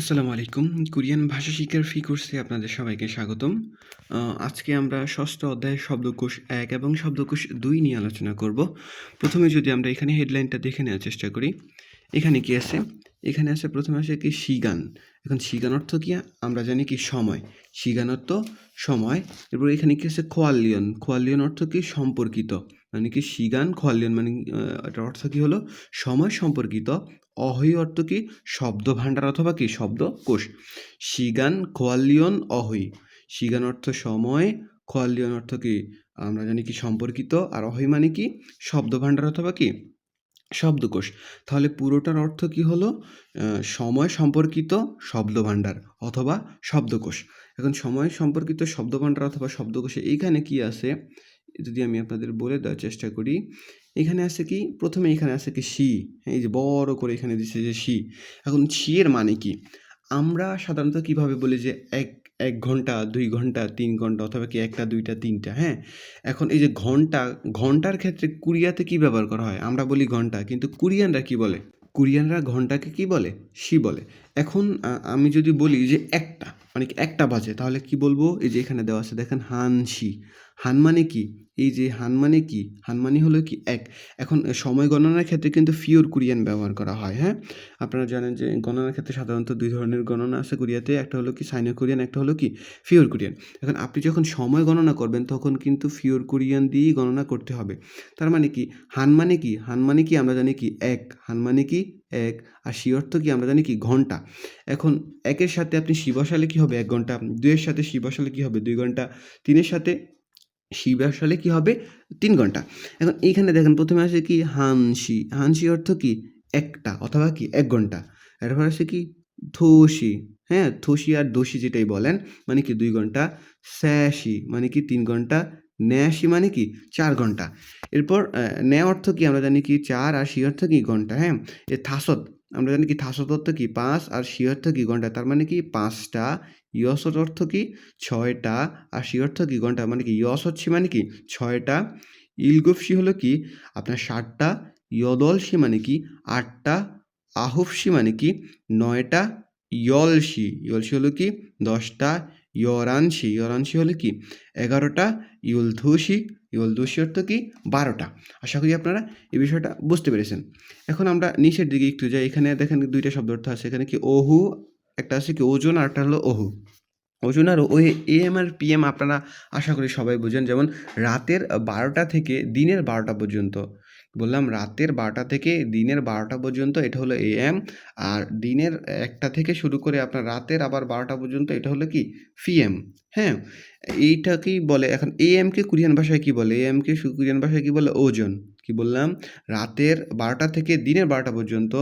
আসসালামু আলাইকুম। কোরিয়ান ভাষা শিক্ষার ফি কোর্সে আপনাদের সবাইকে স্বাগতম। আজকে আমরা ষষ্ঠ অধ্যায় শব্দকোষ এক এবং শব্দকোষ দুই নিয়ে আলোচনা করব। প্রথমে যদি আমরা এখানে হেডলাইনটা দেখে নেওয়ার চেষ্টা করি। এখানে কি আছে? এখানে আছে প্রথমে আছে কি শিগান। এখন শিগান অর্থ কি? আমরা জানি কি সময়। শিগান অর্থ সময়। এরপর এখানে কি আছে খোয়ালিয়ন। খোয়ালিয়ন অর্থ কি? সম্পর্কিত। মানে কি শিগান খোয়ালিয়ন মানে এটার অর্থ কি হলো? সময় সম্পর্কিত অহৈ অর্থ কি? শব্দ ভাণ্ডার অথবা কি? শব্দকোষ শিগান খোয়ালিয়ন অহৈ। শিগান অর্থ সময় খোয়ালিয়ন অর্থ কি? আমরা জানি কি সম্পর্কিত, আর অহৈ মানে কি? শব্দ ভাণ্ডার অথবা কি? শব্দকোষ তাহলে পুরোটার অর্থ কি হলো? সময় সম্পর্কিত শব্দ ভাণ্ডার অথবা শব্দকোষ এখন সময় সম্পর্কিত শব্দ ভাণ্ডার অথবা শব্দকোষে এইখানে কি আছে? যদি আমি আপনাদের বলে দেওয়ার চেষ্টা করি, এখানে আছে কি? প্রথমে এখানে আছে কি সি এই যে বড় করে এখানে দিচ্ছে যে সি এখন সি এর মানে কি? আমরা সাধারণত কীভাবে বলি যে এক এক ঘণ্টা, দুই ঘণ্টা, তিন ঘণ্টা অথবা কি একটা, দুইটা, তিনটা হ্যাঁ? এখন এই যে ঘণ্টা, ঘণ্টার ক্ষেত্রে কোরিয়াতে কি ব্যবহার করা হয়? আমরা বলি ঘণ্টা, কিন্তু কোরিয়ানরা কি বলে? কোরিয়ানরা ঘন্টাকে কি বলে? সি বলে। এখন আমি যদি বলি যে একটা মানে একটা বাজে, তাহলে কি বলব? এই যে এখানে দেওয়া আছে, দেখেন হানসি হান মানে কি? এই যে হান মানে কি? হান মানে হলো কি? এক। এখন সময় গণনার ক্ষেত্রে কিন্তু ফিওর কোরিয়ান ব্যবহার করা হয় হ্যাঁ? আপনারা জানেন যে গণনার ক্ষেত্রে সাধারণত দুই ধরনের গণনা আছে কোরিয়াতে, একটা হলো কি সাইনো কোরিয়ান একটা হলো কি ফিওর কোরিয়ান এখন আপনি যখন সময় গণনা করবেন, তখন কিন্তু ফিওর কোরিয়ান দিয়েই গণনা করতে হবে। তার মানে কি? হান মানে কি? হান মানে কি? আমরা জানি কি এক। হান মানে কি? এক। আর সি অর্থ কি? আমরা জানি কি ঘণ্টা। এখন, একের সাথে আপনি সি বসালে কি হবে? এক ঘণ্টা। দুইয়ের সাথে সি বসালে কি হবে? দুই ঘণ্টা। তিনের সাথে সি বসালে কি হবে? তিন ঘণ্টা। এখন এইখানে দেখেন প্রথমে আসে কি হানসি। হানসি অর্থ কি? একটা অথবা কি এক ঘণ্টা। এরপর আসে কি থোসি হ্যাঁ থোসি আর দোষী যেটাই বলেন মানে কি দুই ঘণ্টা। স্যাসি মানে কি তিন ঘণ্টা। ন্যাসি মানে কি চার ঘণ্টা। এরপর ন্যা অর্থ কি? আমরা জানি কি চার আর সি অর্থ কি ঘণ্টা হ্যাঁ? এ থাসত। আমরা জানি কি থাসত অর্থ কি? পাঁচ আর সি অর্থ কি ঘণ্টা? তার মানে কি পাঁচটা ইয়সত অর্থ কি? ছয়টা আর সি অর্থ কি? ঘণ্টা মানে কি? ইয়স হচ্ছে মানে কি? ছয়টা। ইলগফসি হলো কি? আপনার ষাটটা ইয়দলসি মানে কি? আটটা। আহফসি মানে কি? নয়টা। ইয়লসি ইয়লসি হলো কি? দশটা। ইয়রানসি ইয়রানসি হলো কি? এগারোটা। ইউলধুসি ইউলধুসি অর্থ কি? বারোটা। আশা করি আপনারা এই বিষয়টা বুঝতে পেরেছেন। এখন আমরা নিচের দিকে একটু যাই। এখানে দেখেন দুইটা শব্দ অর্থ আছে। এখানে কি? ওহু একটা আছে কি, ওজন আর একটা হলো ওহু। ওজন আর ওই এএম আর পিএম আপনারা আশা করি সবাই বুঝেন, যেমন রাতের বারোটা থেকে দিনের বারোটা পর্যন্ত বললাম রাতের বারোটা থেকে দিনের বারোটা পর্যন্ত এটা হলো এএম আর দিনের একটা থেকে শুরু করে আপনার রাতের আবার বারোটা পর্যন্ত এটা হলো কি? পিএম হ্যাঁ? এইটাকেই বলে? এখন এ এএমকে কোরিয়ান ভাষায় কি বলে? এ এএমকে কোরিয়ান ভাষায় কি বলে? ওজন। কি বললাম? রাতের বারোটা থেকে দিনের বারোটা পর্যন্ত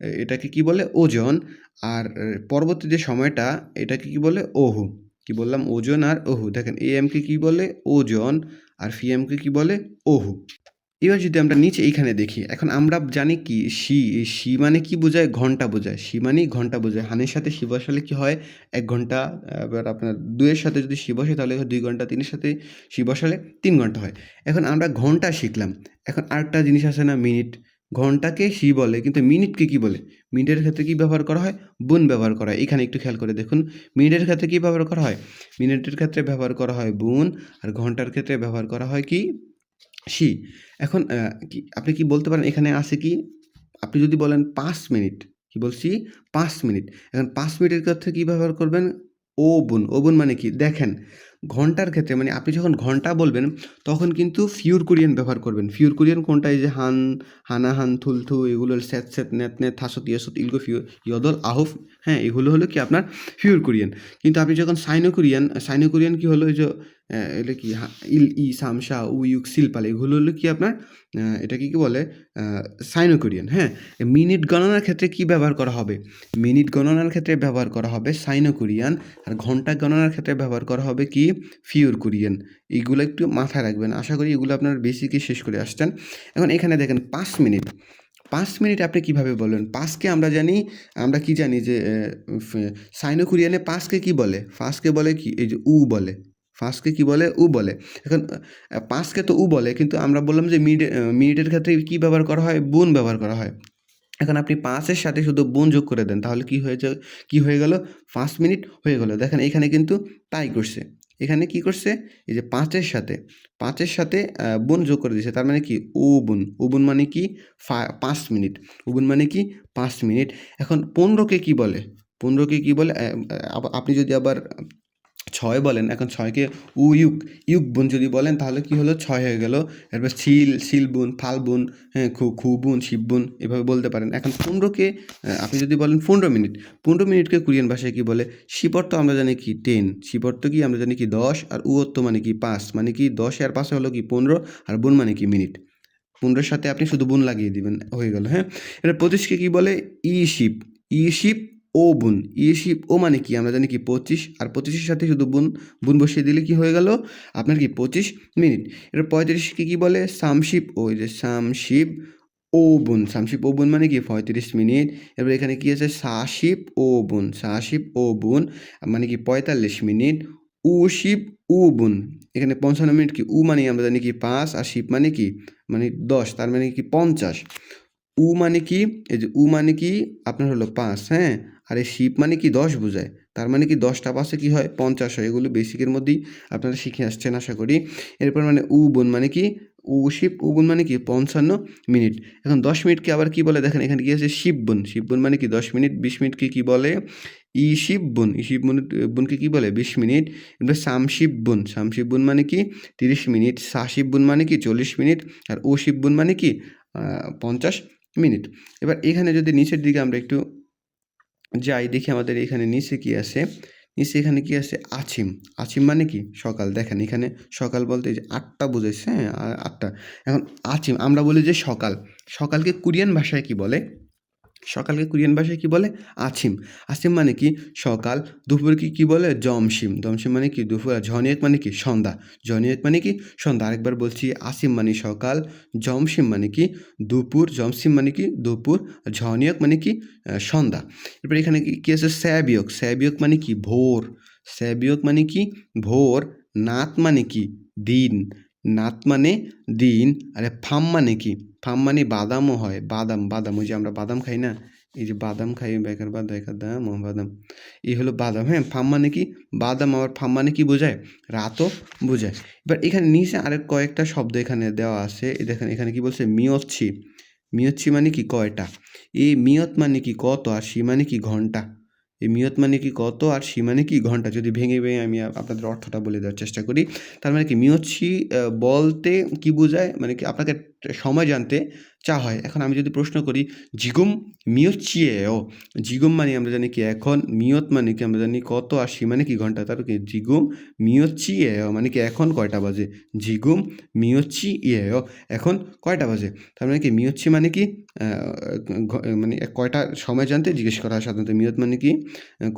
এটাকে কি বলে? ওজন। আর পরবর্তী যে সময়টা এটাকে কি বলে? ওহু। কি বললাম? ওজন আর ওহু। দেখেন এ এএমকে কি বলে? ওজন। আর ফি ফিএমকে কি বলে? ওহু। এবার যদি আমরা নিচে এইখানে দেখি, এখন আমরা জানি কি, শি শি মানে কি বোঝায়? ঘণ্টা বোঝায়। শি মানেই ঘণ্টা বোঝায়। হানের সাথে শি বসালে কি হয়? এক ঘণ্টা, এবার আপনার দুয়ের সাথে যদি শি বসে, তাহলে দুই ঘণ্টা, তিনের সাথে শি বসালে তিন ঘণ্টা হয়। এখন আমরা ঘণ্টা শিখলাম। এখন আরেকটা জিনিস আছে না, মিনিট। ঘন্টাকে শি বলে, কিন্তু মিনিটকে কি বলে? মিনিটের ক্ষেত্রে কি ব্যবহার করা হয়? বুন ব্যবহার করা হয়। এখানে একটু খেয়াল করে দেখুন। মিনিটের ক্ষেত্রে কি ব্যবহার করা হয়? মিনিটের ক্ষেত্রে ব্যবহার করা হয় বুন, আর ঘণ্টার ক্ষেত্রে ব্যবহার করা হয় কি? সি, এখন কি, আপনি কি বলতে পারেন এখানে আছে কি? আপনি যদি বলেন পাঁচ মিনিট, কি বলছি পাঁচ মিনিট। এখন পাঁচ মিনিটের ক্ষেত্রে কী ব্যবহার করবেন? ও বোন ও বোন মানে কি? দেখেন, ঘণ্টার ক্ষেত্রে মানে আপনি যখন ঘণ্টা বলবেন, তখন কিন্তু ফিউর কোরিয়ান ব্যবহার করবেন। ফিউর কোরিয়ান কোনটা? এই যে হান, হানা, হান থুলথু এগুলো স্যাত স্যাত নেত নেত থাসত, ইয়সত, ইলগো, ফিউ, ইয়দল, আহফ হ্যাঁ এগুলো হলো কি আপনার ফিউর কোরিয়ান। কিন্তু আপনি যখন সাইনো কোরিয়ান সাইনো কোরিয়ান কি হলো? এই যে এটা কি ইল, ই সামসা উ, ইউক সিলপাল এগুলো হলো কি আপনার এটাকে কি বলে সাইনো কোরিয়ান হ্যাঁ? মিনিট গণনার ক্ষেত্রে কি ব্যবহার করা হবে? মিনিট গণনার ক্ষেত্রে ব্যবহার করা হবে সাইনো কোরিয়ান আর ঘণ্টা গণনার ক্ষেত্রে ব্যবহার করা হবে কি ফিওর কোরিয়ান এইগুলো একটু মাথায় রাখবেন। আশা করি এগুলো আপনার বেসিকই শেষ করে আসছেন। এখন এখানে দেখেন, পাঁচ মিনিট। পাঁচ মিনিট আপনি কীভাবে বলবেন পাঁচকে আমরা জানি, আমরা কি জানি যে সাইনো কোরিয়ানে পাঁচকে কি বলে? ফার্স্টকে বলে কি? এই যে উ বলে। ফার্স্টকে কি বলে? উ বলে। এখন পাঁচকে তো উ বলে, কিন্তু আমরা বললাম যে মিনিট মিনিটের ক্ষেত্রে কি ব্যবহার করা হয়? বুন ব্যবহার করা হয়। এখন আপনি পাঁচের সাথে শুধু বোন যোগ করে দেন, তাহলে কি হয়ে যা কী হয়ে গেল? পাঁচ মিনিট হয়ে গেল। দেখেন, এখানে কিন্তু তাই করছে। এখানে কি করছে? এই যে পাঁচের সাথে পাঁচের সাথে বোন যোগ করে দিয়েছে। তার মানে কি? ও বোন। ও বোন মানে কি? পাঁচ মিনিট ও বোন মানে কি? পাঁচ মিনিট এখন পনেরোকে কি বলে? পনেরোকে কি বলে? আপনি যদি আবার ছয় বলেন, এখন ছয়কে উ ইউক ইউক বোন যদি বলেন, তাহলে কি হলো? ছয় হয়ে গেল। এরপর শিল শিল বোন, ফাল বোন হ্যাঁ খু খু বোন, শিব বোন, এভাবে বলতে পারেন। এখন পনেরোকে আপনি যদি বলেন পনেরো মিনিট, পনেরো মিনিটকে কোরিয়ান ভাষায় কি বলে? শিপর্ত আমরা জানি কি টেন শিপর্ত কি আমরা জানি কি দশ, আর উত্ত মানে কি পাঁচ মানে কি দশ আর পাঁচে হলো কি পনেরো, আর বোন মানে কি মিনিট। পনেরোর সাথে আপনি শুধু বোন লাগিয়ে দিবেন, হয়ে গেল হ্যাঁ। এটা পঁচিশকে কি বলে? ই শিপ ই শিপ ও বুন, ই শিপ ও মানে কি? আমরা জানি কি পঁচিশ, আর পঁচিশের সাথে শুধু বুন বুন বসিয়ে দিলে কি হয়ে গেল? আপনার কি পঁচিশ মিনিট? এবার পঁয়ত্রিশকে কি বলে? সামশিপ ওই যে সামশিপ, ও বুন, সামশিপ, ও বুন মানে কি? পঁয়ত্রিশ মিনিট। এবার এখানে কি আছে? সাশিপ, ও বুন, সাশিপ, ও বুন মানে কি পঁয়তাল্লিশ মিনিট। উ শিপ, উ বুন, এখানে পঞ্চান্ন মিনিট কি? উ মানে আমরা জানি কি পাঁচ, আর শিপ মানে কি? মানে দশ, তার মানে কি পঞ্চাশ। উ মানে কি? এই যে উ মানে কি? আপনার হলো পাঁচ হ্যাঁ? আর এই শিব মানে কি দশ বোঝায়? তার মানে কি দশটা পাশে কি হয়? পঞ্চাশ হয়। এগুলো বেসিকের মধ্যেই আপনারা শিখে আসছেন, আশা করি। এরপর মানে উ বোন মানে কি? উ শিপ উ বোন মানে কি? পঞ্চান্ন মিনিট। এখন দশ মিনিটকে আবার কি বলে? দেখেন এখানে কি আছে? শিব বোন। শিব বোন মানে কি দশ মিনিট, বিশ মিনিটকে কি বলে? ই শিব বোন। ই শিব বোন বোনকে কি বলে? বিশ মিনিট। এবার সামশিব বোন। মানে কি? তিরিশ মিনিট। সাশিব বোন মানে কি? চল্লিশ মিনিট। আর ও শিব বোন মানে কি? পঞ্চাশ মিনিট। এবার এখানে যদি নিচের দিকে আমরা একটু যাই দেখি আমাদের এখানে নিচে কি আছে? নিচে এখানে কি আছে? আছিম আছিম মানে কি? সকাল। দেখেন, এখানে সকাল বলতে যে আটটা বুঝেছে হ্যাঁ আটটা। এখন আছিম আমরা বলি যে সকাল। সকালকে কোরিয়ান ভাষায় কি বলে? সকালকে কোরিয়ান ভাষায় কী বলে আছিম আছিম মানে কি সকাল দুপুরকে কি বলে জমসিম জমসিম মানে কি দুপুর ঝনিয়েক মানে কি সন্ধ্যা ঝনিয়েক মানে কি সন্ধ্যা আরেকবার বলছি আসিম মানে সকাল জমসিম মানে কি দুপুর জমসিম মানে কি দুপুর ঝনিয়ক মানে কি সন্ধ্যা এরপর এখানে কি কি আছে স্যাবিয়ক স্যাবিয়ক মানে কি ভোর স্যাবিয়ক মানে কি ভোর নাত মানে কি দিন নাত মানে দিন আরে ফাম মানে কি ফাম মানে বাদামও হয়, বাদাম বাদাম, ওই যে আমরা বাদাম খাই না? এই যে বাদাম খাই, বেকার বাদ, বেকার দাম বাদাম। এই হলো বাদাম হ্যাঁ? ফাম মানে কি? বাদাম, আবার ফাম মানে কি বোঝায়? রাতও বোঝায়। এবার এখানে নিচে আরেক কয়েকটা শব্দ এখানে দেওয়া আছে। দেখেন, এখানে কি বলছে? মিয়চ্ছি মিয়চ্ছি মানে কি? কয়টা? এই মিয়ত মানে কি? কত? আর সি মানে কি? ঘণ্টা। এই মিয়ত মানে কি কত আর সি মানে কি ঘণ্টা? যদি ভেঙে ভেঙে আমি আপনাদের অর্থটা বলে দেওয়ার চেষ্টা করি। তার মানে কি মিয়ত সি বলতে কি বোঝায়? মানে কি আপনাকে সময় জানতে চা হয়। এখন আমি যদি প্রশ্ন করি, জিগুম মিয়চ্ছিয়েও জিগুম মানে আমরা জানি কি এখন, মিয়ত মানে কি আমরা জানি কত আর সি মানে কি ঘণ্টা? তার কি জিগুম মিয়চ্ছিয়েও মানে কি এখন কয়টা বাজে? জিগুম মিয়চ্ছি ইয়েও এখন কয়টা বাজে? তার মানে কি মিয়চ্ছি মানে কি মানে কয়টা সময় জানতে? জিজ্ঞেস করা হয় সাধারণত মিয়ত মানে কি,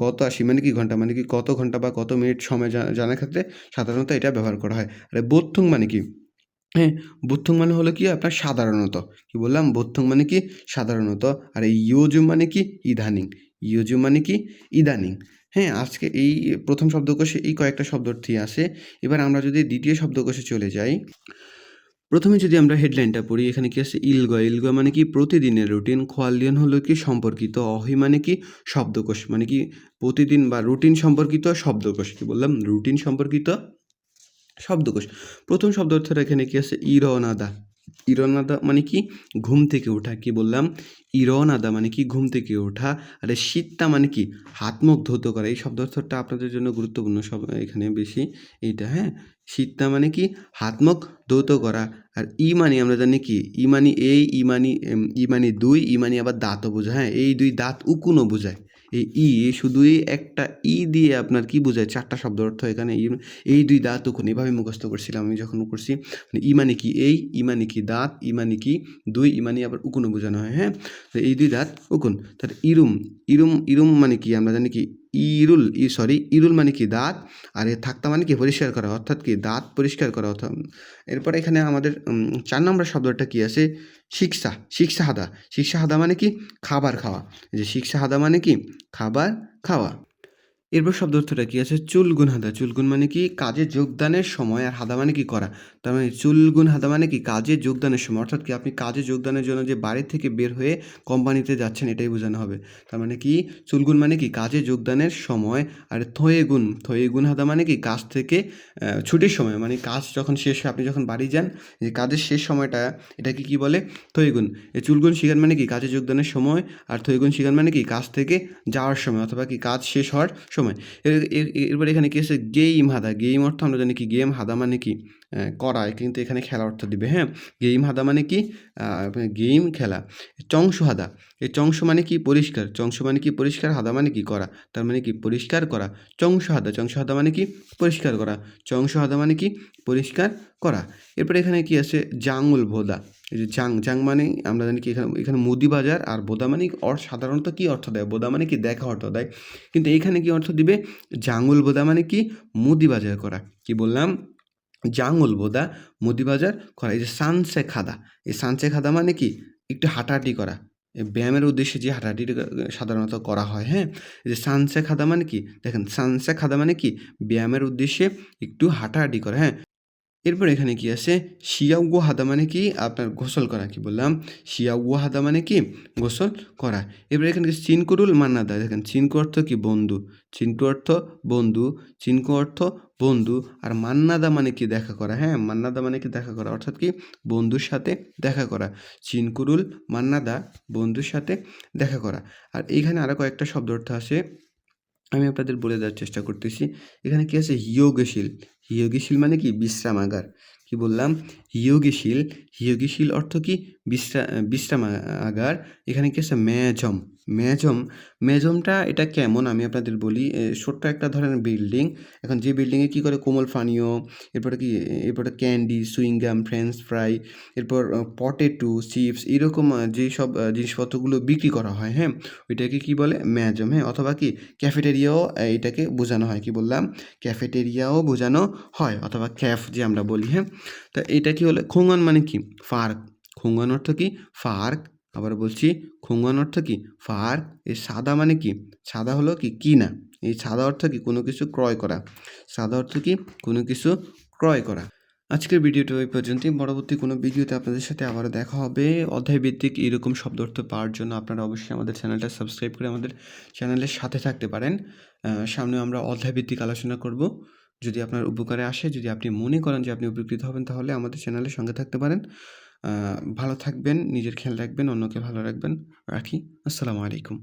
কত আশি মানে কি ঘণ্টা? মানে কি কত ঘণ্টা বা কত মিনিট সময় জানার ক্ষেত্রে সাধারণত এটা ব্যবহার করা হয়। আর বোথুং মানে কি? হ্যাঁ বোথুং মানে হলো কি? আপনার সাধারণত। কি বললাম? বোথুং মানে কি? সাধারণত। আর এই মানে কি? ইদানিং। ইয়োজু মানে কি? ইদানিং। হ্যাঁ আজকে এই প্রথম শব্দকোষে এই কয়েকটা শব্দার্থী আসে এবার আমরা যদি দ্বিতীয় শব্দকোষে চলে যাই। প্রথমে যদি আমরা হেডলাইনটা পড়ি, এখানে কি আছে? ইলগ। ইলগ মানে কি? প্রতিদিনের রুটিন। খোয়ালিয়ন হলো কি? সম্পর্কিত অহি মানে কি? শব্দকোষ। মানে কি? প্রতিদিন বা রুটিন সম্পর্কিত শব্দকোষ। কি বললাম? রুটিন সম্পর্কিত শব্দকোষ। প্রথম শব্দ অর্থটা এখানে কি আছে? ইরনাদা ইরনাদা মানে কি? ঘুম থেকে ওঠা, কি বললাম? ইরনাদা মানে কি? ঘুম থেকে ওঠা। আর শীতটা মানে কি? হাত মুখ ধৌত করা। এই শব্দ অর্থটা আপনাদের জন্য গুরুত্বপূর্ণ সব এখানে বেশি। এইটা হ্যাঁ? শীতটা মানে কি? হাত মুখ ধৌত করা। আর ই মানে আমরা জানি কি? ই মানে এই, ই মানে ই মানে দুই, ই মানে আবার দাঁতও বোঝায়। হ্যাঁ এই দুই দাঁত উকুনও বোঝায়। এই ই শুধুই একটা ই দিয়ে আপনার কি বোঝায়? চারটা শব্দ অর্থ এখানে। এই দুই দাঁত তখন এভাবে মুখস্থ করছিলাম আমি যখন করছি। মানে ই মানে কি এই, ই মানে কি দাঁত, ই মানে কি দুই, ই মানে আবার উকুনও বোঝানো হয় হ্যাঁ? এই দুই দাঁত উকুন। তার ইরুম ইরুম ইরুম মানে কি? আমরা জানি কি ইরুল, ই সরি ইরুল মানে কি? দাঁত। আর এ থাকতা মানে কি? পরিষ্কার করা, অর্থাৎ কি? দাঁত পরিষ্কার করা, অর্থাৎ এরপর এখানে আমাদের চার নম্বর শব্দটা কি আছে? শিক্ষা শিক্ষা হাদা। শিক্ষা হাদা মানে কি? খাবার খাওয়া। যে শিক্ষা হাদা মানে কি? খাবার খাওয়া। এরপর শব্দ অর্থটা কি আছে? চুলগুন হাদা। চুলগুন মানে কি? কাজে যোগদানের সময়। আর হাদা মানে কি করা? তার মানে চুলগুন হাদা মানে কি? কাজে যোগদানের সময়। অর্থাৎ কি আপনি কাজে যোগদানের জন্য যে বাড়ি থেকে বের হয়ে কোম্পানিতে যাচ্ছেন, এটাই বোঝানো হবে। তার মানে কি? চুলগুন মানে কি? কাজে যোগদানের সময়। আর থয়ে গুণ থয়ে গুণ হাদা মানে কি? কাজ থেকে ছুটির সময়। মানে কাজ যখন শেষ হয়, আপনি যখন বাড়ি যান, যে কাজের শেষ সময়টা, এটাকে কি বলে? থৈগুণ এই চুলগুণ শিকার মানে কি? কাজে যোগদানের সময়। আর থৈগুণ শিকার মানে কি? কাজ থেকে যাওয়ার সময়। অথবা কি কাজ শেষ হওয়ার সময়। এর- এর- এরপর এখানে কি আছে? গেইম হাদা। গেইম অর্থ আমরা জানি কি? গেম হাদা মানে কি? করা কিন্তু এখানে খেলা অর্থ দিবে হ্যাঁ গেইম হাদা মানে কি গেম খেলা চংশ হাদা এই চংশ মানে কি পরিষ্কার চংশ মানে কি পরিষ্কার হাদা মানে কি করা তার মানে কি পরিষ্কার করা চংশ হাদা চংশ হাদা মানে কি পরিষ্কার করা চংশ হাদা মানে কি পরিষ্কার করা এরপরে এখানে কি আছে জাঙ্গুল ভোদা এই যে জাং জাং মানে আমরা জানি কি এখানে এখানে মুদি বাজার আর বোদা মানে সাধারণত কি অর্থ দেয় বোদা মানে কি দেখা অর্থ দেয় কিন্তু এখানে কি অর্থ দিবে জাঙ্গুল বোদা মানে কি মুদি বাজার করা কি বললাম জাঙ্গুল বোদা মুদিবাজার করা, এই যে সানসে খাদা, এই সানসে খাদা মানে কি? একটু হাঁটাহাঁটি করা। ব্যায়ামের উদ্দেশ্যে যে হাঁটাহাঁটি সাধারণত করা হয় হ্যাঁ? এই যে সানসে খাদা মানে কি? দেখেন, সানসে খাদা মানে কি? ব্যায়ামের উদ্দেশ্যে একটু হাঁটাহাঁটি করা হ্যাঁ? এরপর এখানে কি আছে শিয়াউগো হাদা মানে কি? আপনার গোসল করা, কি বললাম? শিয়াউগো হাদা মানে কি? গোসল করা। এবার এখানে কি? চিনকুরুল মান্নাদা। দেখেন, চিনকু অর্থ কি? বন্ধু। চিনকু অর্থ বন্ধু। চিনকু অর্থ বন্ধু। আর মান্নাদা মানে কি? দেখা করা। হ্যাঁ মান্নাদা মানে কি? দেখা করা। অর্থাৎ কি? বন্ধুর সাথে দেখা করা। চিনকুরুল মান্নাদা, বন্ধুর সাথে দেখা করা। আর এইখানে আরও কয়েকটা শব্দ অর্থ আছে। আমি আপনাদের বলে দেওয়ার চেষ্টা করতেছি। এখানে কি আছে? হিয়োগশীল। হিয়োগশীল মানে কি? বিশ্রামাগার। কি বললাম? হিয়োগশীল হিয়োগশীল অর্থ কি? বিশ্রা, বিশ্রামাগার। এখানে কি আছে? ম্যাজম। ম্যাজম মেজমটা এটা কেমন? আমি আপনাদের বলি ছোট্ট একটা ধরেন বিল্ডিং এখন যে বিল্ডিংয়ে কি করে? কোমল পানীয়, এরপরে কি, এরপরে candy chewing gum French fry এরপর পটেটো চিপস এরকম যেই সব জিনিসপত্রগুলো বিক্রি করা হয় হ্যাঁ? ওইটাকে কি বলে? ম্যাজম হ্যাঁ? অথবা কি? ক্যাফেটেরিয়াও এটাকে বোঝানো হয়। কি বললাম? ক্যাফেটেরিয়াও বোঝানো হয়, অথবা ক্যাফ যে আমরা বলি হ্যাঁ? তা এটা কি হলো? খুঙ্গন মানে কি? ফার্ক। খুঙ্গন অর্থ কি? ফার্ক আবার বলছি খুঙ্গন অর্থ কি? ফার। এই সাদা মানে কি? সাদা হলো কি? কিনা। এই সাদা অর্থ কি? কোনো কিছু ক্রয় করা। সাদা অর্থ কি? কোনো কিছু ক্রয় করা। আজকের ভিডিওটা ওই পর্যন্তই। পরবর্তী কোনো ভিডিওতে আপনাদের সাথে আবারও দেখা হবে। অধ্যায় ভিত্তিক এরকম শব্দ অর্থ পাওয়ার জন্য আপনারা অবশ্যই আমাদের চ্যানেলটা সাবস্ক্রাইব করে আমাদের চ্যানেলের সাথে থাকতে পারেন। সামনে আমরা অধ্যায় ভিত্তিক আলোচনা করব। যদি আপনার উপকারে আসে, যদি আপনি মনে করেন যে আপনি উপকৃত হবেন, তাহলে আমাদের চ্যানেলের সঙ্গে থাকতে পারেন। ভালো থাকবেন নিজের খেয়াল রাখবেন অন্যকে ভালো রাখবেন। রাখি। আসসালামু আলাইকুম।